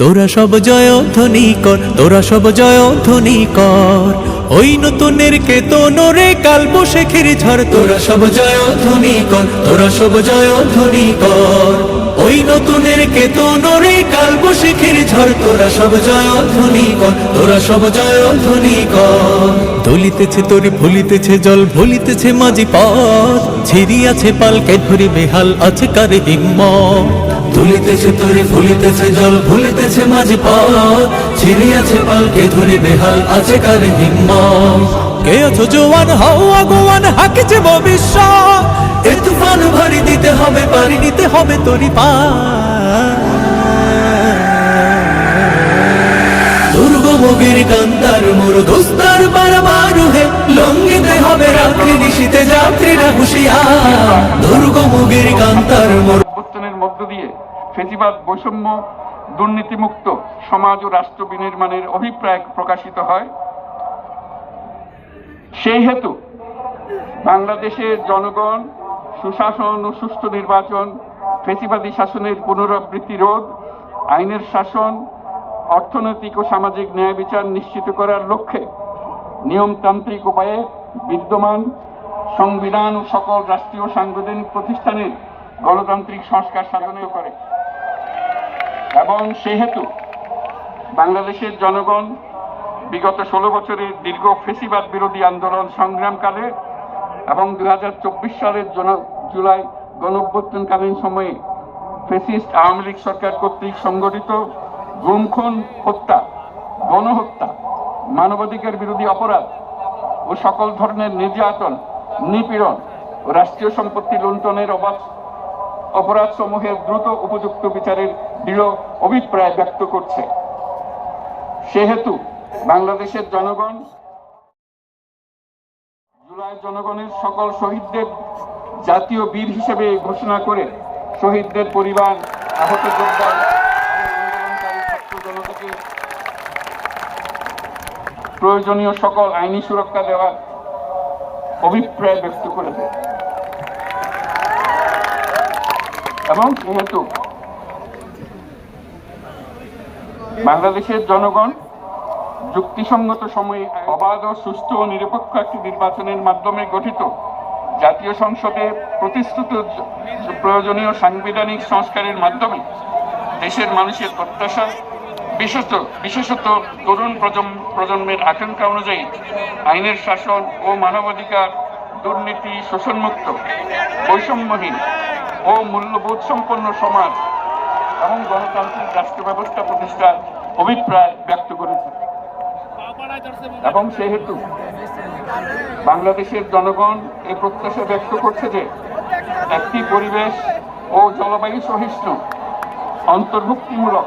তোরা সব জয় ধ্বনি কর, তোরা সব জয় ধ্বনি কর। ওই নতুনের কেতনরে কাল শেখের ঝড়, তোরা সব জয় ধ্বনি কর, তোরা সব জয় ধ্বনি কর। ওই নতুনের কেতনরে কাল শেখের ঝড়, তোরা সব জয় ধ্বনি কর, তোরা সব জয় ধ্বনি কর। দলিতেছে তোর, ভুলিতেছে জল, ভুলিতেছে মাঝি পথ। ছিড়িয়াছে পালকে ধরি বেহাল, আছে কারে হিম্মত। ভুলিতেছে তরে ভুলিতেছে জল ভুলিতেছে মাঝে পথ ছিড়িয়াছে পালকে ধরে বেহাল আছে কারে হিম্মত? কে আছো জোয়ান হও আগোয়ান হাকিছে ভবিষ্যৎ? এ তুফান ভারী দিতে হবে পারি নিতে হবে তরি পা কান্তার মোর দোস্তার হে লঙ্গিতে হবে রাত্রি যাত্রীরা কান্তার মোর মধ্য দিয়ে ফেসিবাদ, বৈষম্য, দুর্নীতিমুক্ত সমাজ ও রাষ্ট্র বিনির্মাণের অভিপ্রায় প্রকাশিত হয়। সেই হেতু বাংলাদেশের জনগণ, সুশাসন ও সুষ্ঠু নির্বাচন, ফেসিবাদী শাসনের পুনরাবৃত্তি রোধ, আইনের শাসন অর্থনৈতিক ও সামাজিক ন্যায় বিচার নিশ্চিত করার লক্ষ্যে নিয়মতান্ত্রিক উপায়ে বিদ্যমান সংবিধান ও সকল রাষ্ট্রীয় সাংবিধানিক প্রতিষ্ঠানের গণতান্ত্রিক সংস্কার সাধনে করে। এবং সেহেতু বাংলাদেশের জনগণ বিগত ষোলো বছরের দীর্ঘ ফেসিবাদ বিরোধী আন্দোলন সংগ্রামকালে এবং দু হাজার চব্বিশ সালের জুলাই গণঅভ্যুত্থানকালীন সময়ে ফেসিস্ট আওয়ামী লীগ সরকার কর্তৃক সংগঠিত গুমখুন হত্যা, গণহত্যা, মানবাধিকার বিরোধী অপরাধ ও সকল ধরনের নির্যাতন, নিপীড়ন রাষ্ট্রীয় সম্পত্তি লুণ্ঠনের অবাধ অপরাধ সমূহের দ্রুত উপযুক্ত বিচারের দৃঢ় অভিপ্রায় ব্যক্ত করছে। সেহেতু বাংলাদেশের জনগণ জুলাই জনগণের সকল শহীদদের জাতীয় বীর হিসেবে ঘোষণা করে শহীদদের পরিবার আহত যোদ্ধা এবং আন্দোলনকারী ছাত্র জনতাকে প্রয়োজনীয় সকল আইনি সুরক্ষা দেওয়ার অভিপ্রায় ব্যক্ত করেছে। এবং যেহেতু বাংলাদেশের জনগণ যুক্তিসঙ্গত সময়ে অবাধ ও সুস্থ ও নিরপেক্ষ একটি নির্বাচনের মাধ্যমে গঠিত জাতীয় সংসদে প্রতিশ্রুত প্রয়োজনীয় সাংবিধানিক সংস্কারের মাধ্যমে দেশের মানুষের প্রত্যাশা বিশেষত বিশেষত তরুণ প্রজন্ম, প্রজন্মের আকাঙ্ক্ষা অনুযায়ী আইনের শাসন ও মানবাধিকার দুর্নীতি শোষণমুক্ত, বৈষম্যহীন ও মূল্যবোধ সম্পন্ন সমাজ এবং গণতান্ত্রিক রাষ্ট্র ব্যবস্থা প্রতিষ্ঠার অভিপ্রায় ব্যক্ত করেছে। এবং সেহেতু বাংলাদেশের জনগণ এই প্রত্যাশা ব্যক্ত করছে যে একটি পরিবেশ ও জলবায়ু সহিষ্ণু, অন্তর্ভুক্তিমূলক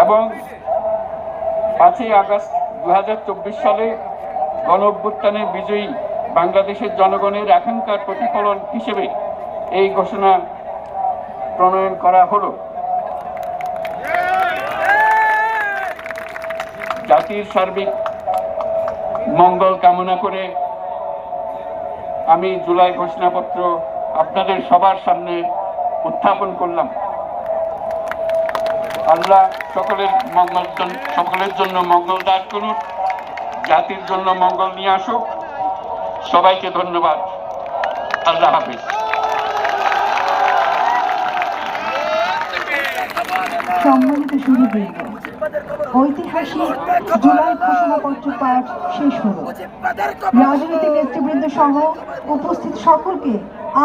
এবং পাঁচই আগস্ট দু হাজার চব্বিশ সালে গণ অভ্যুত্থানের বিজয়ী বাংলাদেশের জনগণের আকাঙ্ক্ষার প্রতিফলন হিসেবে এই ঘোষণা প্রণয়ন করা হলো। জাতির সার্বিক মঙ্গল কামনা করে আমি জুলাই ঘোষণাপত্র আপনাদের সবার সামনে উত্থাপন করলাম। আল্লাহ সকলের মঙ্গল সকলের জন্য মঙ্গল দান করুন, জাতির জন্য মঙ্গল নিয়ে আসুক। সবাইকে ধন্যবাদ। আল্লাহ হাফিজ। সম্মানিত সুদীবৃন্দ ঐতিহাসিক জুলাই ঘোষণাপত্র পাঠ শেষ হল। রাজনৈতিক নেতৃবৃন্দ সহ উপস্থিত সকলকে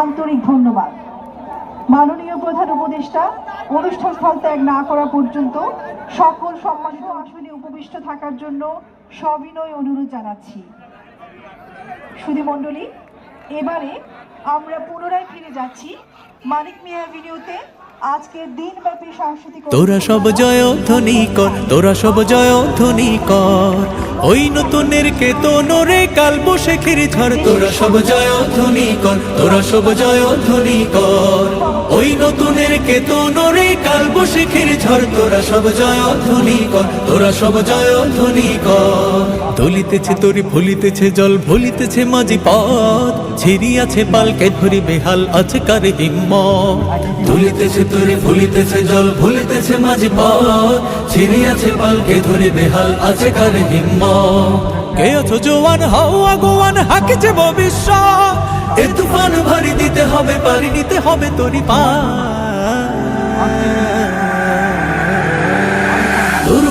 আন্তরিক ধন্যবাদ। মাননীয় প্রধান উপদেষ্টা, অনুষ্ঠান স্থল ত্যাগ না করা পর্যন্ত সকল সম্মানিত আসনে উপবিষ্ট থাকার জন্য সবিনয় অনুরোধ জানাচ্ছি। সুধী মণ্ডলী, এবারে আমরা পুনরায় ফিরে যাচ্ছি মানিক মিয়া সাংস্কৃতিক তোরা সব জয় ধ্বনি কর, তোরা সব জয় ধ্বনি কর। ওই নতুনের কে তো নরে কাল বসে খিরি ঝড়। তোরা সব জয় ধ্বনি কর, তোরা সব জয় ধ্বনি কর। ওই নতুনের কে তো নরে কাল বসে খিরি ঝড়। তোরা সব জয় ধ্বনি কর, তোরা সব জয় ধ্বনি কর। দলিতেছে তোরে, ভুলিতেছে জল, ভুলিতেছে মাঝি পথ। ছিড়িয়াছে পালকে ধরি, বেহাল আছে কারে হিম্মত। দুলিতেছে তোরে, ভুলিতেছে জল, ভুলিতেছে মাঝি পথ। ছিড়িয়াছে পালকে ধরে, বেহাল আছে কারে হিম্মত। কে আছো জোয়ান হাও, আগোয়ান হাকিছে ভবিষ্যৎ। এ তুফান ভারী, দিতে হবে পারি, নিতে হবে তোরি পা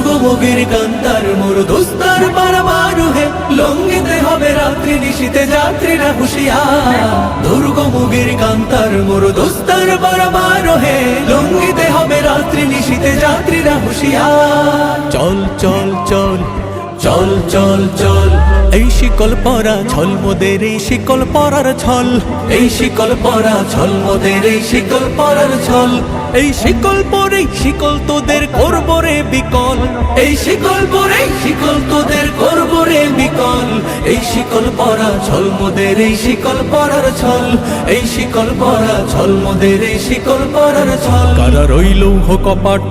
দুর্গমগির কান্তার মোর দোস্তার বারবার হে লঙ্গিতে হবে রাত্রি নিশিতে যাত্রীরা হুশিয়া দুর্গমগির কান্তার মোর দোস্তার বারবার হে লঙ্গিতে হবে রাত্রি নিশিতে যাত্রীরা হুশিয়া চল চল চল চল চল চল। এই শিকল পরা ছল মোদের এই শিকল পরার ছল এই শিকল পরা ছল মোদের এই শিকল পরার ছল এই শিকল পরে শিকল তোদের করব রে বিকল এই শিকল পরে শিকল তোদের করব রে বিকল এই শিকল পরা ছল মোদের এই শিকল পরার ছল এই শিকল পরা ছল মোদের এই শিকল পরার ছল কারা রইল কপাট